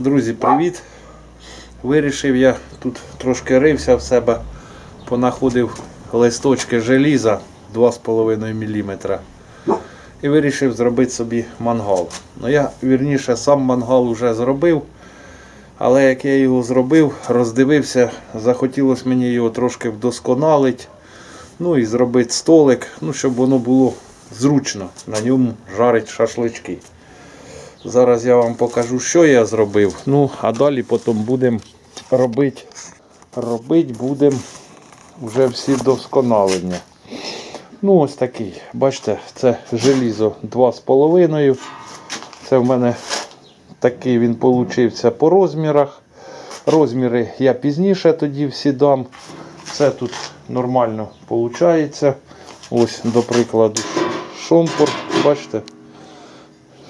Друзі, привіт! Вирішив я тут трошки рився в себе, понаходив листочки желіза 2,5 мм. І вирішив зробити собі мангал. Ну я вірніше сам мангал вже зробив. Але як я його зробив, роздивився, захотілося мені його трошки вдосконалити. Ну і зробити столик, ну, щоб воно було зручно на ньому жарить шашлички. Зараз я вам покажу, що я зробив. Ну, а далі потім будемо робити, робити будемо вже всі досконалення. Ну, ось такий. Бачите, це желізо 2,5. Це в мене такий він получився по розмірах. Розміри я пізніше тоді всі дам. Це тут нормально виходить. Ось, до прикладу, шомпур, бачите,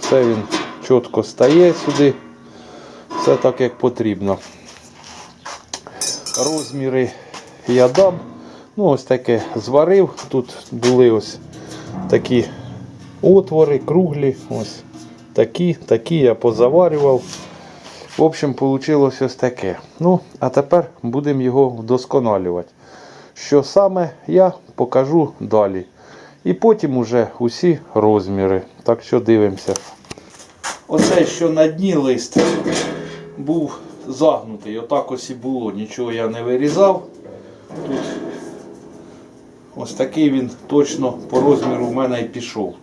все він чітко стає сюди. Все так, як потрібно. Розміри я дам. Ну, ось таке зварив. Тут були ось такі отвори, круглі. Ось такі, такі я позаварював. В общем, вийшло ось таке. Ну, а тепер будемо його вдосконалювати. Що саме я покажу далі. І потім уже усі розміри. Так що дивимося. Оце, що на дні лист був загнутий. Отак ось і було. Нічого я не вирізав. Тут ось такий він точно по розміру в мене і пішов.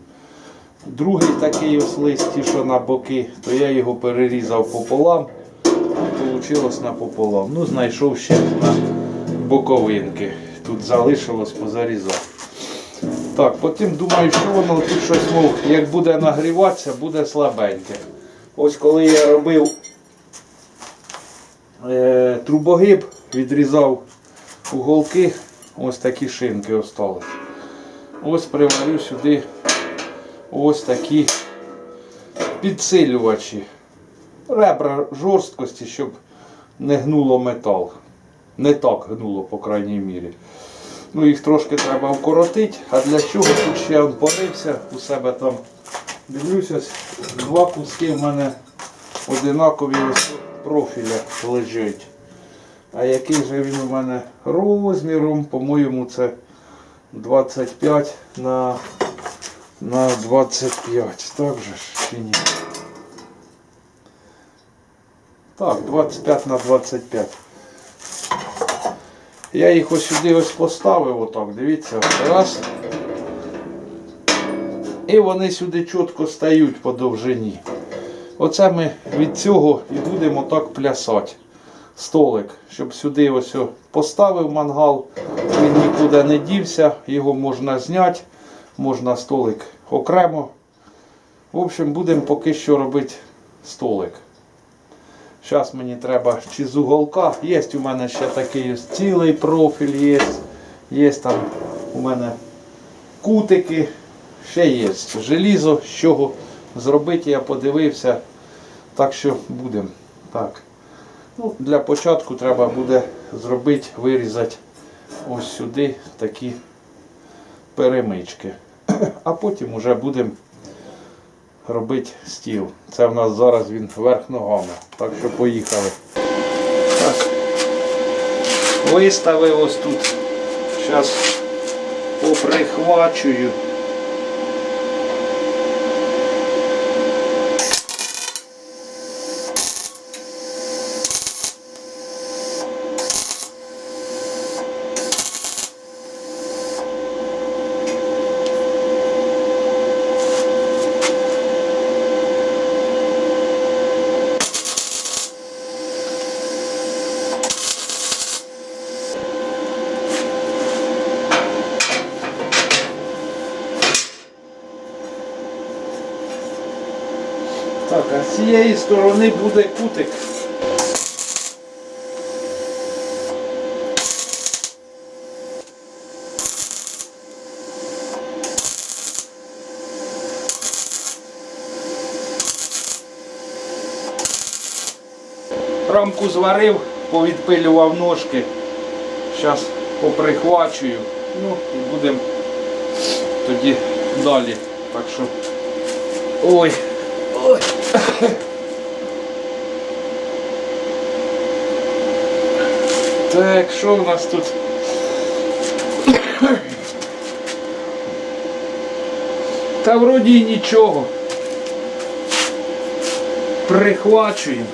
Другий такий ось лист, ті, що на боки, то я його перерізав пополам. Вийшло напополам. Ну, знайшов ще на боковинки. Тут залишилось, позарізав. Так, потім думаю, що воно тут щось, мов, як буде нагріватися, буде слабеньке. Ось коли я робив е, трубогиб, відрізав уголки, ось такі шинки остались. Ось приварю сюди ось такі підсилювачі. Ребра жорсткості, щоб не гнуло метал. Не так гнуло, по крайній мірі. Ну, їх трошки треба вкоротити. А для чого тут ще он порився у себе там. Дивлюся, два куски в мене одинакові ось профіля лежать. А який же він у мене розміром, по-моєму, це 25 на, на 25. Так же ж чи ні? Так, 25 на 25. Я їх ось сюди ось поставив, отак, дивіться, раз. І вони сюди чітко стають по довжині. Оце ми від цього і будемо так плясати. Столик, щоб сюди ось поставив мангал, він нікуди не дівся, його можна зняти, можна столик окремо. В общем, будемо поки що робити столик. Зараз мені треба чи з уголка. Є у мене ще такий цілий профіль є. Є там у мене кутики. Ще є желізо, з чого зробити, я подивився. Так що будемо. Так. Ну, Для початку треба буде зробити, вирізати ось сюди такі перемички. А потім вже будемо робити стіл. Це в нас зараз він вверх ногами. Так що поїхали. Так. Виставив ось тут. Зараз поприхвачую. Так, а з цієї сторони буде кутик. Рамку зварив, повідпилював ножки. Зараз поприхвачую. Ну і будемо тоді далі. Так що. Ой. Ой. Так, що у нас тут? Та вроді і нічого. Прихвачуємо.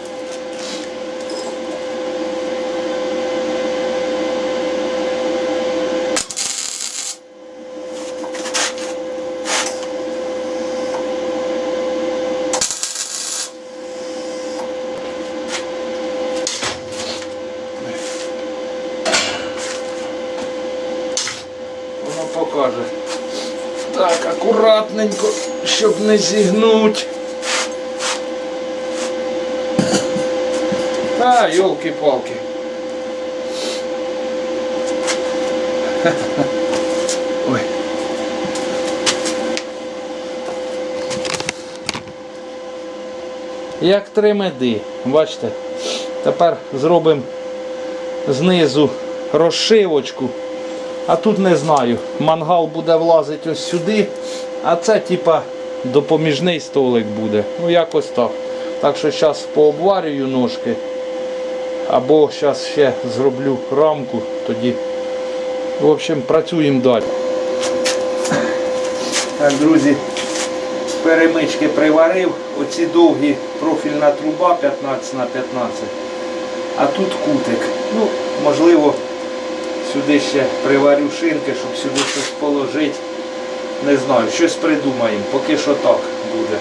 Воно покаже. Так, акуратненько, щоб не зігнуть. Та, йолки-палки. Ой. Як три меди, бачите. Тепер зробимо знизу розшивочку. А тут не знаю. Мангал буде влазити ось сюди, а це типа допоміжний столик буде. Ну якось так. Так що зараз пообварюю ножки. Або зараз ще зроблю рамку, тоді. В общем, працюємо далі. Так, друзі, перемички приварив. Оці довгі профільна труба 15 на 15. А тут кутик. Ну, можливо, сюди ще приварю шинки, щоб сюди щось положити. Не знаю, щось придумаємо, поки що так буде.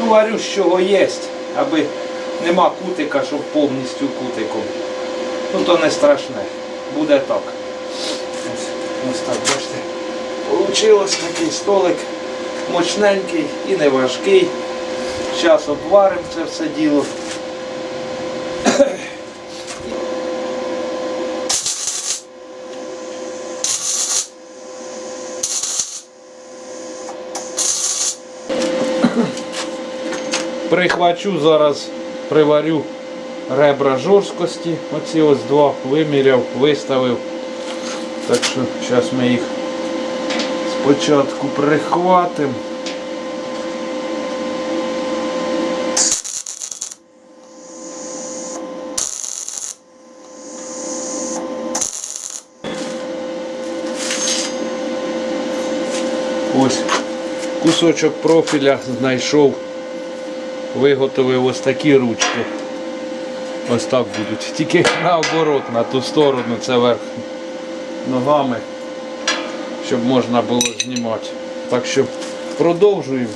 Ну, варю з чого є, аби нема кутика, щоб повністю кутиком. Ну то не страшне. Буде так. Ось, ось так, бачите. Получилось такий столик мощненький і не важкий. Зараз обваримо це все діло. Прихвачу зараз, приварю ребра жорсткості. Оці ось два виміряв, виставив. Так що зараз ми їх спочатку прихватимо. Ось кусочок профіля знайшов. Виготовив ось такі ручки. Ось так будуть. Тільки наоборот, на ту сторону, це верх ногами, щоб можна було знімати. Так що продовжуємо.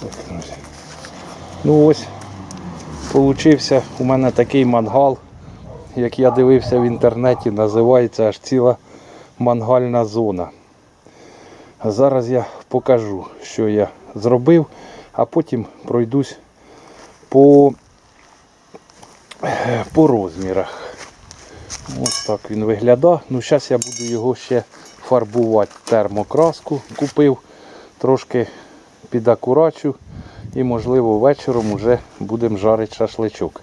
Так. Ну ось, получився у мене такий мангал, як я дивився в інтернеті, називається аж ціла мангальна зона. А зараз я покажу, що я зробив, а потім пройдусь по, по розмірах. Ось так він виглядає. Ну, зараз я буду його ще фарбувати термокраску. Купив, трошки підакурачу і, можливо, вечором вже будемо жарити шашличок.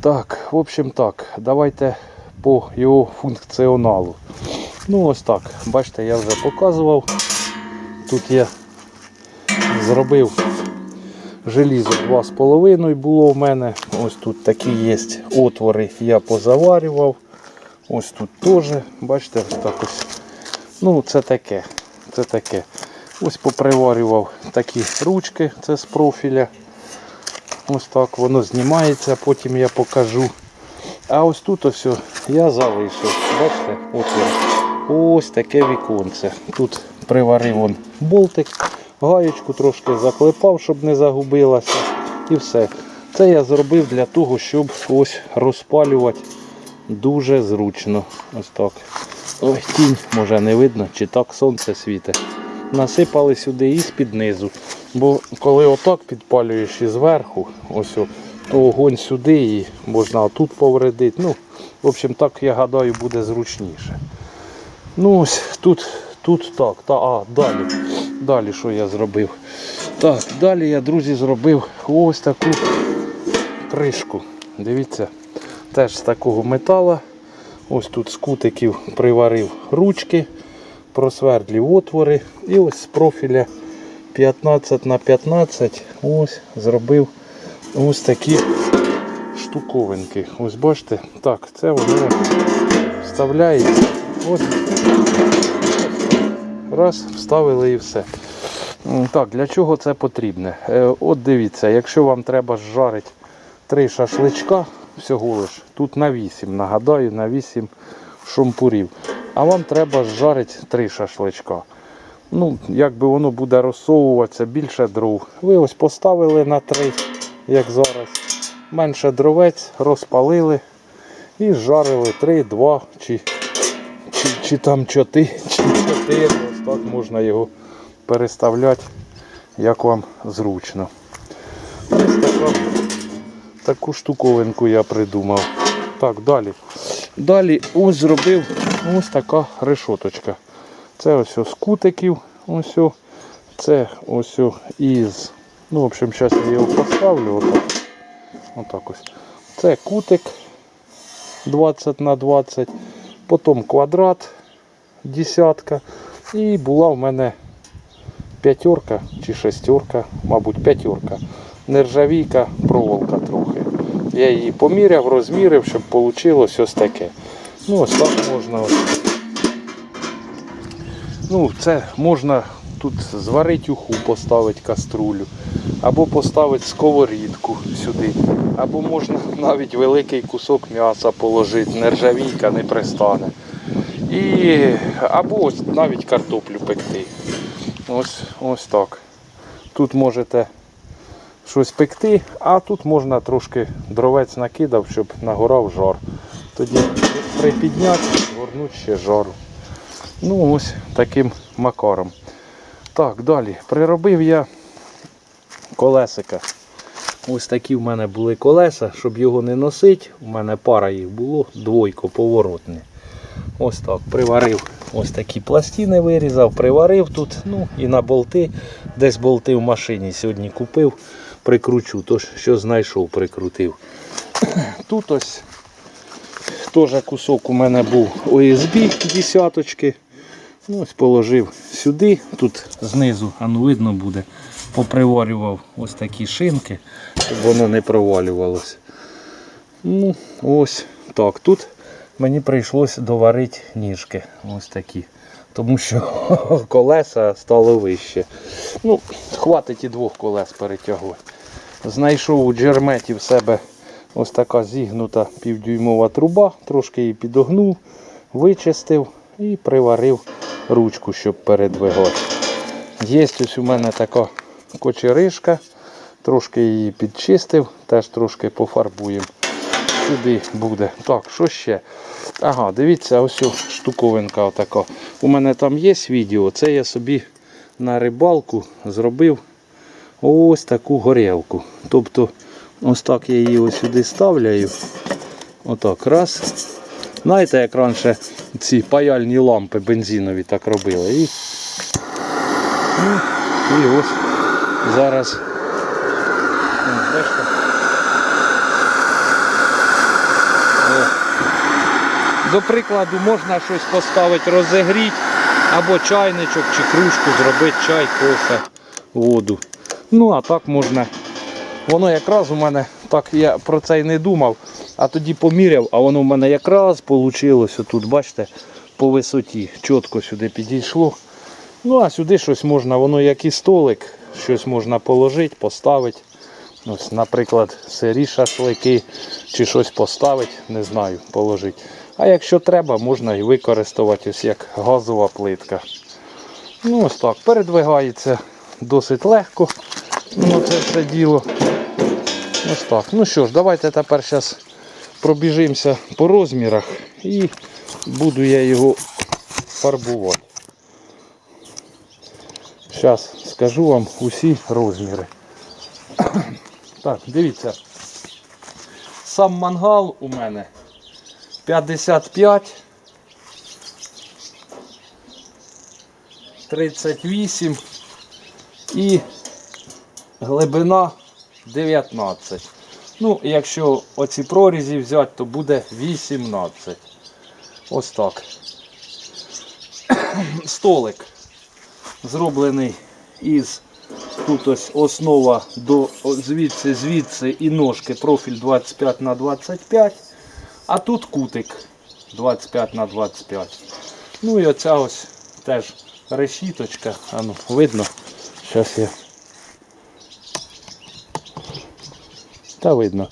Так, в общем так, давайте по його функціоналу. Ну ось так, бачите, я вже показував. Тут я зробив желізо 2,5 було в мене. Ось тут такі є отвори, я позаварював. Ось тут теж, бачите, так ось. Ну, це таке. Це таке. Ось поприварював такі ручки, це з профіля. Ось так воно знімається, потім я покажу. А ось тут ось я залишив. Бачите, отвір. Ось таке віконце. Тут приварив он болтик, гаєчку трошки заклепав, щоб не загубилася. І все. Це я зробив для того, щоб ось розпалювати дуже зручно. Ось так. Ой, тінь може не видно, чи так сонце світить. Насипали сюди і з-під низу. Бо коли отак підпалюєш і зверху, ось то огонь сюди і можна тут повредити. Ну, в общем, так я гадаю, буде зручніше. Ну ось тут, тут так. Та, а, далі. Далі що я зробив? Так, далі я, друзі, зробив ось таку кришку. Дивіться, теж з такого метала. Ось тут з кутиків приварив ручки, просвердлів отвори. І ось з профіля 15 на 15 ось зробив ось такі штуковинки. Ось бачите, так, це воно вставляється. Ось. Раз, вставили і все. Так, для чого це потрібне? Е, От дивіться, якщо вам треба жарити три шашличка всього лиш, тут на 8, нагадаю, на 8 шампурів. А вам треба жарити три шашличка. Ну, якби воно буде розсовуватися більше дров. Ви ось поставили на три, як зараз. Менше дровець, розпалили і жарили три, два чи, чи, чи там чотири. Так можна його переставляти, як вам зручно. Ось така, таку штуковинку я придумав. Так, далі. Далі ось зробив ось така решоточка. Це ось з кутиків. Ось. о. Це ось о із. Ну, в общем, зараз я його поставлю. Отак. Отак ось. Це кутик 20 на 20. Потім квадрат десятка. І була в мене п'ятерка чи шестерка, мабуть, п'ятерка. Нержавійка, проволока трохи. Я її поміряв, розмірив, щоб вийшло ось таке. Ну, ось так можна. Ну, це можна тут зварити уху, поставити каструлю, або поставити сковорідку сюди, або можна навіть великий кусок м'яса положити, нержавійка не пристане. І, або навіть картоплю пекти. Ось, ось так. Тут можете щось пекти, а тут можна трошки дровець накидав, щоб нагорав жар. Тоді припідняти, горнуть ще жару. Ну ось таким макаром. Так, далі. Приробив я колесика. Ось такі в мене були колеса, щоб його не носити. У мене пара їх було, двойко поворотне. Ось так. Приварив ось такі пластини вирізав, приварив тут. Ну і на болти. Десь болти в машині сьогодні купив, прикручу. Тож, що знайшов, прикрутив. Тут ось теж кусок у мене був ОСБ десяточки. Ну, ось положив сюди, тут знизу, а ну видно буде, поприварював ось такі шинки, щоб воно не провалювалося. Ну, ось так. Тут мені прийшлось доварити ніжки. Ось такі. Тому що колеса стало вище. Ну, хватить і двох колес перетягувати. Знайшов у джерметі в себе ось така зігнута півдюймова труба, трошки її підогнув, вичистив і приварив ручку, щоб передвигати. Є ось у мене така кочеришка, трошки її підчистив, теж трошки пофарбуємо. Сюди буде. Так, що ще? Ага, дивіться, ось штуковинка отака. У мене там є відео, це я собі на рибалку зробив ось таку горілку. Тобто, ось так я її ось сюди ставляю. Отак, раз. Знаєте, як раніше ці паяльні лампи бензинові так робили. І, і ось зараз. Бачите? До прикладу, можна щось поставити, розігріти, або чайничок чи кружку, зробити чай, кофе, воду. Ну, а так можна. Воно якраз у мене, так я про це й не думав, а тоді поміряв, а воно в мене якраз вийшло тут, бачите, по висоті. Чітко сюди підійшло. Ну, а сюди щось можна, воно як і столик, щось можна положити, поставити. Ось, наприклад, сирі шашлики чи щось поставити, не знаю, положити. А якщо треба, можна і використовувати ось як газова плитка. Ну ось так, передвигається досить легко. Ну, це все діло. Ось так. Ну що ж, давайте тепер зараз пробіжимося по розмірах і буду я його фарбувати. Зараз скажу вам усі розміри. Так, дивіться. Сам мангал у мене 55, 38 і глибина 19. Ну, якщо оці прорізі взяти, то буде 18. Ось так. Столик зроблений із Тут ось основа до звідси, звідси і ножки, профіль 25 на 25, а тут кутик 25 на 25. Ну і оця ось теж решіточка. А ну, видно. Зараз я. Та видно.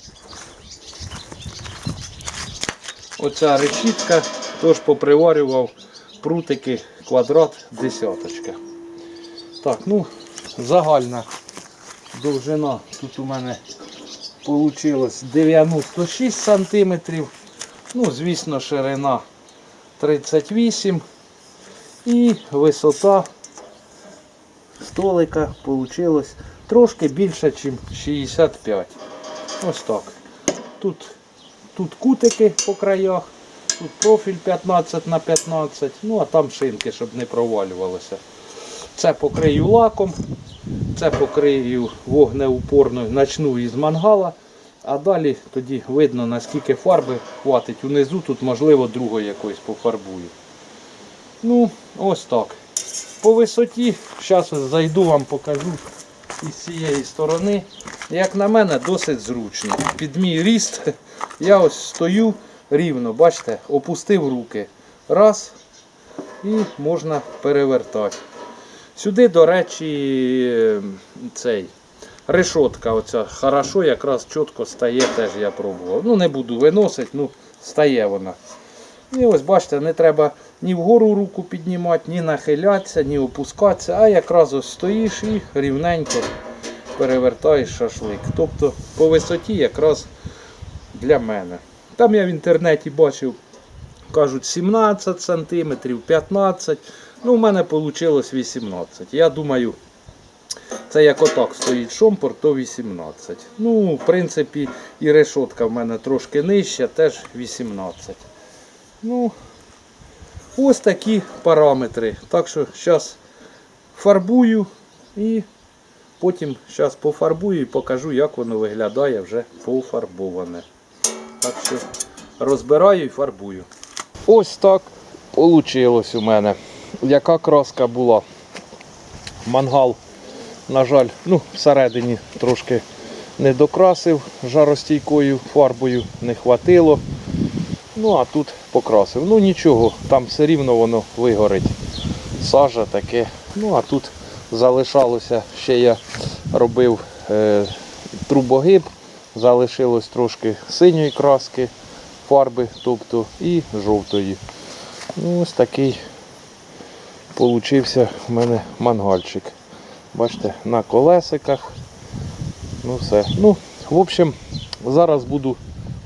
Оця решітка, тож поприварював прутики квадрат десяточка. Так, ну, загальна довжина тут у мене вийшло 96 сантиметрів. Ну, звісно, ширина 38 і висота столика вийшло трошки більше, ніж 65. Ось так. Тут, тут кутики по краях, тут профіль 15 на 15, ну а там шинки, щоб не провалювалося. Це покрию лаком, це покрию вогнеупорною, начну із мангала, а далі тоді видно наскільки фарби хватить. Унизу тут можливо другої якоїсь пофарбую. Ну, ось так. По висоті, зараз зайду вам покажу із цієї сторони. Як на мене, досить зручно. Під мій ріст я ось стою рівно, бачите, опустив руки. Раз і можна перевертати. Сюди, до речі, цей решотка оця хорошо, якраз чітко стає, теж я пробував. Ну не буду виносити, ну стає вона. І ось бачите, не треба ні вгору руку піднімати, ні нахилятися, ні опускатися, а якраз ось стоїш і рівненько перевертаєш шашлик. Тобто по висоті якраз для мене. Там я в інтернеті бачив, кажуть 17 см, 15 Ну, у мене вийшло 18. Я думаю, це як отак стоїть шомпор, то 18. Ну, в принципі, і решотка в мене трошки нижча, теж 18. Ну, ось такі параметри. Так що зараз фарбую і потім зараз пофарбую і покажу, як воно виглядає вже пофарбоване. Так що розбираю і фарбую. Ось так вийшло у мене. Яка краска була? Мангал, на жаль, ну, всередині трошки не докрасив жаростійкою фарбою, не хватило. Ну, а тут покрасив. Ну нічого, там все рівно воно вигорить. Сажа таке. Ну, а тут залишалося, ще я робив е, трубогиб, залишилось трошки синьої краски, фарби, тобто і жовтої. Ну, ось такий получився в мене мангальчик. Бачите, на колесиках. Ну все. Ну, в общем, зараз буду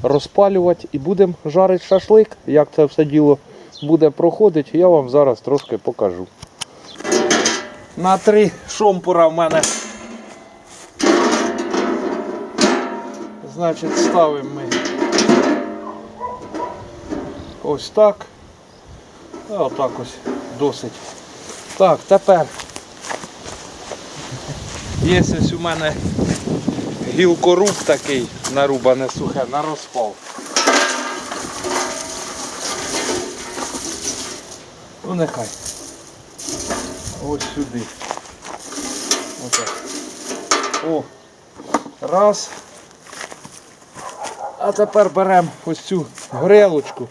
розпалювати і будемо жарити шашлик. Як це все діло буде проходити, я вам зараз трошки покажу. На три шомпура в мене. Значить, ставимо ми ось так. А отак ось досить. Так, тепер є ось у мене гілкоруб такий нарубане сухе на розпал. Ну нехай. Ось сюди. Отак. О. Раз. А тепер беремо ось цю грелочку.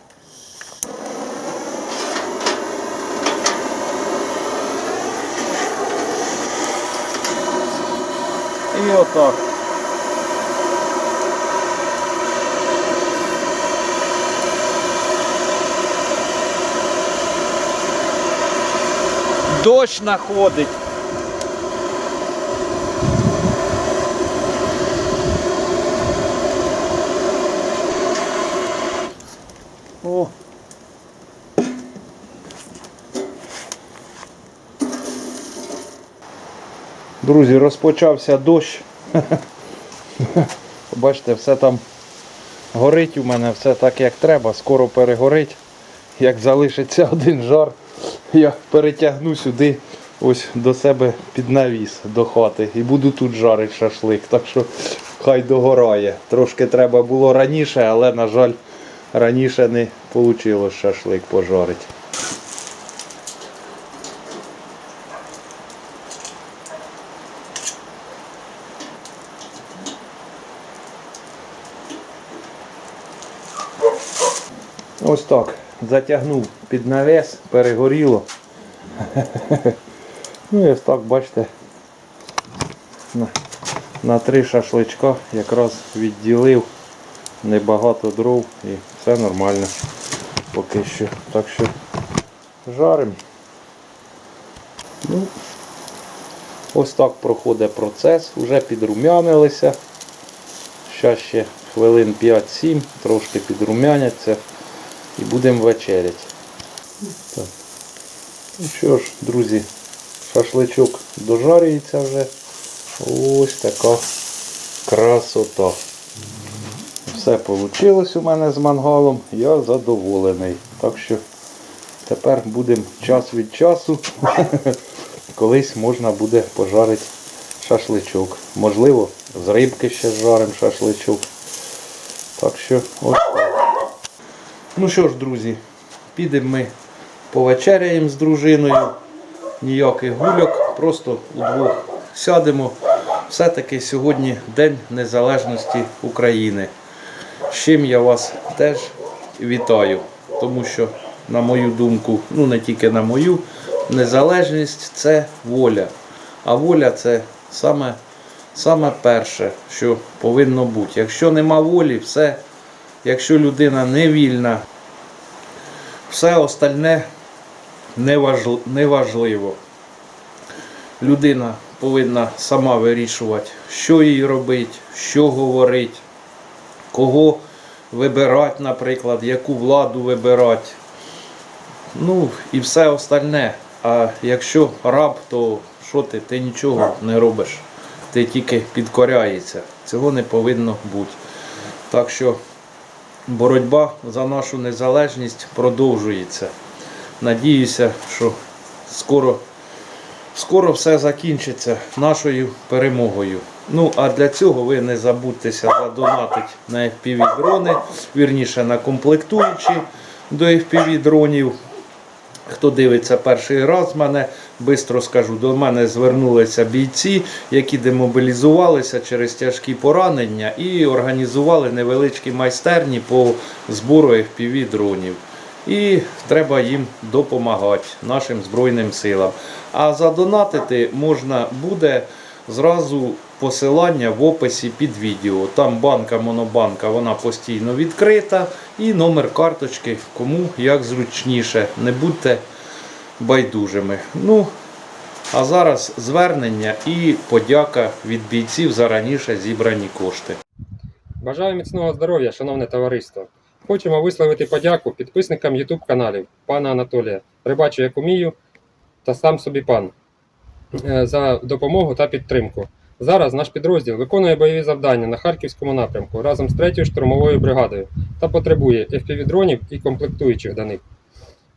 Отак. Дощ находить. О. Друзі, розпочався дощ. Бачите, все там горить у мене, все так як треба, скоро перегорить. Як залишиться один жар, я перетягну сюди ось до себе під навіс до хати і буду тут жарити шашлик. Так що хай догорає. Трошки треба було раніше, але, на жаль, раніше не вийшло шашлик пожарити. Ось так. Затягнув під навес, перегоріло. Ну і ось так, бачите, на, на три шашличка якраз відділив небагато дров і все нормально поки що. Так що жаримо. Ну, ось так проходить процес, вже підрумянилися. Зараз ще хвилин 5-7, трошки підрумяняться і будемо вечеряти. Так. Ну що ж, друзі, шашличок дожарюється вже. Ось така красота. Все вийшло у мене з мангалом, я задоволений. Так що тепер будемо час від часу. Колись можна буде пожарити шашличок. Можливо, з рибки ще жаримо шашличок. Так що ось. Ну що ж, друзі, підемо ми повечеряємо з дружиною. Ніяких гульок, просто удвох сядемо. Все-таки сьогодні День Незалежності України. З чим я вас теж вітаю, тому що, на мою думку, ну не тільки на мою, незалежність це воля. А воля це саме, саме перше, що повинно бути. Якщо нема волі, все, якщо людина не вільна, все остальне неважливо. Людина повинна сама вирішувати, що їй робити, що говорити, кого вибирати, наприклад, яку владу вибирати. Ну і все остальне. А якщо раб, то що ти? Ти нічого не робиш. Ти тільки підкоряєшся. Цього не повинно бути. Так що боротьба за нашу незалежність продовжується. Надіюся, що скоро, скоро все закінчиться нашою перемогою. Ну, а для цього ви не забудьтеся задонатити на FPV дрони, вірніше на комплектуючі до FPV дронів. Хто дивиться перший раз мене, бистро скажу, до мене звернулися бійці, які демобілізувалися через тяжкі поранення і організували невеличкі майстерні по збору FPV дронів. І треба їм допомагати нашим Збройним силам. А задонатити можна буде зразу посилання в описі під відео. Там банка Монобанка, вона постійно відкрита. І номер карточки, кому як зручніше. Не будьте байдужими. Ну, а зараз звернення і подяка від бійців за раніше зібрані кошти. Бажаю міцного здоров'я, шановне товариство. Хочемо висловити подяку підписникам YouTube каналів пана Анатолія, Рибачу як умію та сам собі пан е, за допомогу та підтримку. Зараз наш підрозділ виконує бойові завдання на Харківському напрямку разом з 3-ю штурмовою бригадою та потребує FPV-дронів і комплектуючих до них.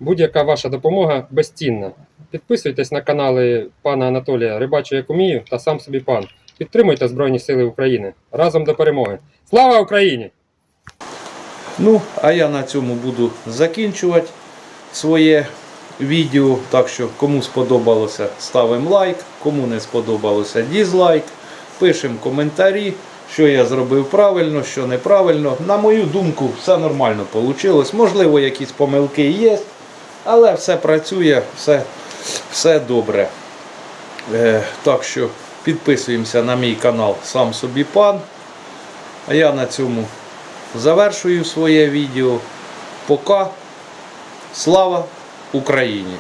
Будь-яка ваша допомога безцінна. Підписуйтесь на канали пана Анатолія Рибачу як умію та сам собі пан. Підтримуйте Збройні Сили України разом до перемоги. Слава Україні! Ну, а я на цьому буду закінчувати своє відео. Так що, кому сподобалося, ставимо лайк, кому не сподобалося, дізлайк. Пишемо коментарі, що я зробив правильно, що неправильно. На мою думку, все нормально вийшло. Можливо, якісь помилки є, але все працює, все, все добре. Е, так що підписуємося на мій канал Сам собі пан. А я на цьому завершую своє відео. Пока. Слава Україні!